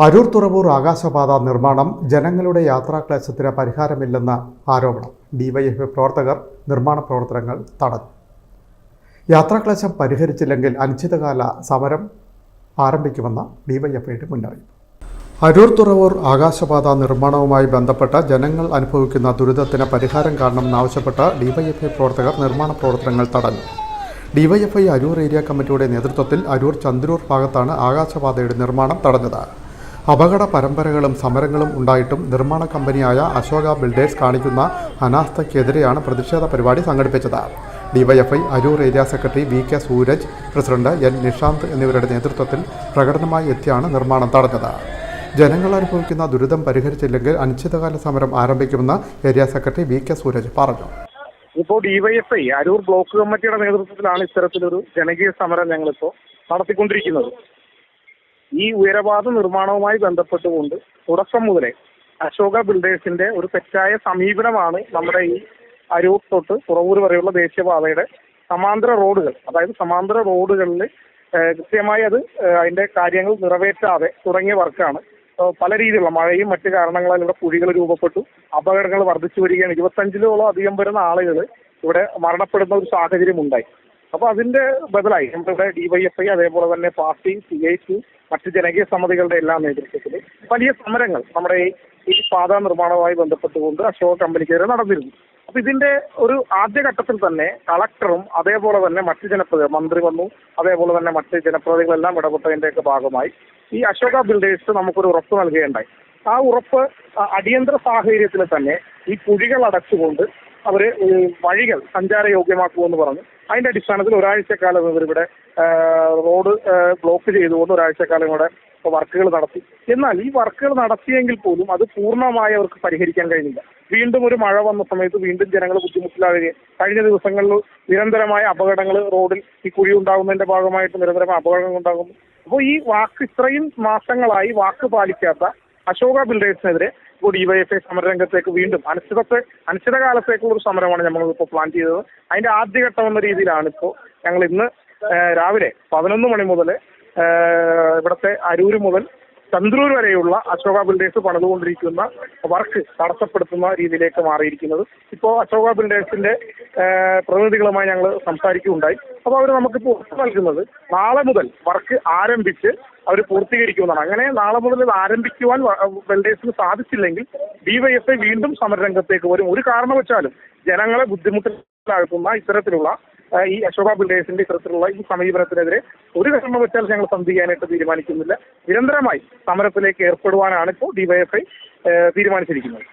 അരൂർ തുറവൂർ ആകാശപാത നിർമ്മാണം ജനങ്ങളുടെ യാത്രാക്ലേശത്തിന് പരിഹാരമില്ലെന്ന ആരോപണം. ഡിവൈഎഫ്ഐ പ്രവർത്തകർ നിർമ്മാണ പ്രവർത്തനങ്ങൾ തടഞ്ഞു. യാത്രാക്ലേശം പരിഹരിച്ചില്ലെങ്കിൽ അനിശ്ചിതകാല സമരം ആരംഭിക്കുമെന്ന ഡിവൈഎഫ്ഐയുടെ മുന്നറിയിപ്പ്. അരൂർ തുറവൂർ ആകാശപാത നിർമ്മാണവുമായി ബന്ധപ്പെട്ട ജനങ്ങൾ അനുഭവിക്കുന്ന ദുരിതത്തിന് പരിഹാരം കാണണമെന്നാവശ്യപ്പെട്ട ഡിവൈഎഫ്ഐ പ്രവർത്തകർ നിർമ്മാണ പ്രവർത്തനങ്ങൾ തടഞ്ഞു. ഡിവൈഎഫ്ഐ അരൂർ ഏരിയ കമ്മിറ്റിയുടെ നേതൃത്വത്തിൽ അരൂർ ചന്ദ്രൂർ ഭാഗത്താണ് ആകാശപാതയുടെ നിർമ്മാണം തടഞ്ഞത്. അപകട പരമ്പരകളും സമരങ്ങളും ഉണ്ടായിട്ടും നിർമ്മാണ കമ്പനിയായ അശോക ബിൽഡേഴ്സ് കാണിക്കുന്ന അനാസ്ഥയ്ക്കെതിരെയാണ് പ്രതിഷേധ പരിപാടി സംഘടിപ്പിച്ചത്. DYFI Aroor area secretary V K Sooraj president N Nishanth എന്നിവരുടെ നേതൃത്വത്തിൽ പ്രകടനമായി എത്തിയാണ് നിർമ്മാണം തടഞ്ഞത്. ജനങ്ങൾ അനുഭവിക്കുന്ന ദുരിതം പരിഹരിച്ചില്ലെങ്കിൽ അനിശ്ചിതകാല സമരം ആരംഭിക്കുമെന്ന് area secretary V K Sooraj പറഞ്ഞു. ഇപ്പോൾ ഡിവൈഎഫ്ഐ അരൂർ ബ്ലോക്ക് കമ്മിറ്റിയുടെ നേതൃത്വത്തിലാണ് ഇത്തരത്തിലൊരു ജനകീയ സമരം ഞങ്ങളിപ്പോൾ നടത്തിക്കൊണ്ടിരിക്കുന്നത്. ഈ ഉയരപാത നിർമ്മാണവുമായി ബന്ധപ്പെട്ടുകൊണ്ട് തുടക്കം മുതലേ അശോക ബിൽഡേഴ്സിന്റെ ഒരു തെറ്റായ സമീപനമാണ് നമ്മുടെ ഈ അരൂർ തൊട്ട് പുറവൂർ വരെയുള്ള ദേശീയപാതയുടെ സമാന്തര റോഡുകൾ. അതായത് സമാന്തര റോഡുകളിൽ കൃത്യമായി അത് അതിന്റെ കാര്യങ്ങൾ നിറവേറ്റാതെ തുടങ്ങിയ വർക്കാണ്. പല രീതിയിലുള്ള മഴയും മറ്റു കാരണങ്ങളാൽ ഇവിടെ കുഴികൾ രൂപപ്പെട്ടു. അപകടങ്ങൾ വർദ്ധിച്ചു വരികയാണ്. ഇരുപത്തഞ്ചിലോളം അധികം വരുന്ന ആളുകൾ ഇവിടെ മരണപ്പെടുന്ന ഒരു സാഹചര്യം ഉണ്ടായി അപ്പൊ അതിന്റെ ബദലായി നമ്മുടെ ഡിവൈഎഫ്ഐ അതേപോലെ തന്നെ പാർട്ടി സി ഐ ടി മറ്റ് ജനകീയ സമിതികളുടെ എല്ലാ നേതൃത്വത്തിൽ വലിയ സമരങ്ങൾ നമ്മുടെ ഈ പാത നിർമ്മാണവുമായി ബന്ധപ്പെട്ടുകൊണ്ട് അശോക കമ്പനിക്കെതിരെ നടന്നിരുന്നു. അപ്പൊ ഇതിന്റെ ഒരു ആദ്യഘട്ടത്തിൽ തന്നെ കളക്ടറും അതേപോലെ തന്നെ മറ്റ് ജനപ്രതി മന്ത്രി വന്നു. അതേപോലെ തന്നെ മറ്റ് ജനപ്രതികളെല്ലാം ഇടപെട്ടതിന്റെയൊക്കെ ഭാഗമായി ഈ അശോക ബിൽഡേഴ്സ് നമുക്കൊരു ഉറപ്പ് നൽകുകയുണ്ടായി. ആ ഉറപ്പ് അടിയന്തര സാഹചര്യത്തിൽ തന്നെ ഈ കുഴികൾ അടച്ചുകൊണ്ട് അവർ ഈ വഴികൾ സഞ്ചാരയോഗ്യമാക്കുമെന്ന് പറഞ്ഞു. അതിന്റെ അടിസ്ഥാനത്തിൽ ഒരാഴ്ചക്കാലം ഇവരിവിടെ റോഡ് ബ്ലോക്ക് ചെയ്തുകൊണ്ട് ഒരാഴ്ചക്കാലം ഇവിടെ വർക്കുകൾ നടത്തി. എന്നാൽ ഈ വർക്കുകൾ നടത്തിയെങ്കിൽ പോലും അത് പൂർണമായി അവർക്ക് പരിഹരിക്കാൻ കഴിഞ്ഞില്ല. വീണ്ടും ഒരു മഴ വന്ന സമയത്ത് വീണ്ടും ജനങ്ങൾ ബുദ്ധിമുട്ടിലാവുകയും കഴിഞ്ഞ ദിവസങ്ങളിൽ നിരന്തരമായ അപകടങ്ങൾ റോഡിൽ ഈ കുഴി ഉണ്ടാകുന്നതിന്റെ ഭാഗമായിട്ട് നിരന്തരമായ അപകടങ്ങൾ ഉണ്ടാകുന്നു. അപ്പോൾ ഈ വാക്ക് ഇത്രയും മാസങ്ങളായി വാക്ക് പാലിക്കാത്ത അശോക ബിൽഡേഴ്സിനെതിരെ ഇപ്പോൾ ഡിവൈഎഫ്ഐ സമരരംഗത്തേക്ക് വീണ്ടും അനിശ്ചിതത്തെ അനിശ്ചിതകാലത്തേക്കുള്ള ഒരു സമരമാണ് നമ്മൾ പ്ലാൻ ചെയ്തത്. അതിന്റെ ആദ്യഘട്ടം എന്ന രീതിയിലാണ് ഇപ്പോൾ ഞങ്ങൾ ഇന്ന് രാവിലെ പതിനൊന്ന് മണി മുതൽ ഇവിടുത്തെ അരൂർ മുതൽ ചന്ദ്രൂർ വരെയുള്ള അശോക ബിൽഡേഴ്സ് പണിതുകൊണ്ടിരിക്കുന്ന വർക്ക് തടസ്സപ്പെടുത്തുന്ന രീതിയിലേക്ക് മാറിയിരിക്കുന്നത്. ഇപ്പോൾ അശോക ബിൽഡേഴ്സിന്റെ പ്രതിനിധികളുമായി ഞങ്ങൾ സംസാരിക്കുകയുണ്ടായി. അപ്പോൾ അവർ നമുക്കിപ്പോൾ ഉറപ്പ് നൽകുന്നത് നാളെ മുതൽ വർക്ക് ആരംഭിച്ച് അവർ പൂർത്തീകരിക്കുമെന്നാണ്. അങ്ങനെ നാളെ മുതൽ ഇത് ആരംഭിക്കുവാൻ വെൽഡേഴ്സിന് സാധിച്ചില്ലെങ്കിൽ ഡിവൈഎഫ്ഐ വീണ്ടും സമരരംഗത്തേക്ക് വരും. ഒരു കാരണവശാലും ജനങ്ങളെ ബുദ്ധിമുട്ടിലാക്കുന്ന ഇത്തരത്തിലുള്ള ഈ അശോക ബിൽഡേഴ്സിന്റെ ഇത്തരത്തിലുള്ള ഈ സമീപനത്തിനെതിരെ ഒരു കാരണവശാൽ ഞങ്ങൾ സന്ധിക്കാനായിട്ട് തീരുമാനിക്കുന്നില്ല. നിരന്തരമായി സമരത്തിലേക്ക് ഏർപ്പെടുവാനാണ് ഇപ്പോൾ ഡിവൈഎഫ്ഐ തീരുമാനിച്ചിരിക്കുന്നത്.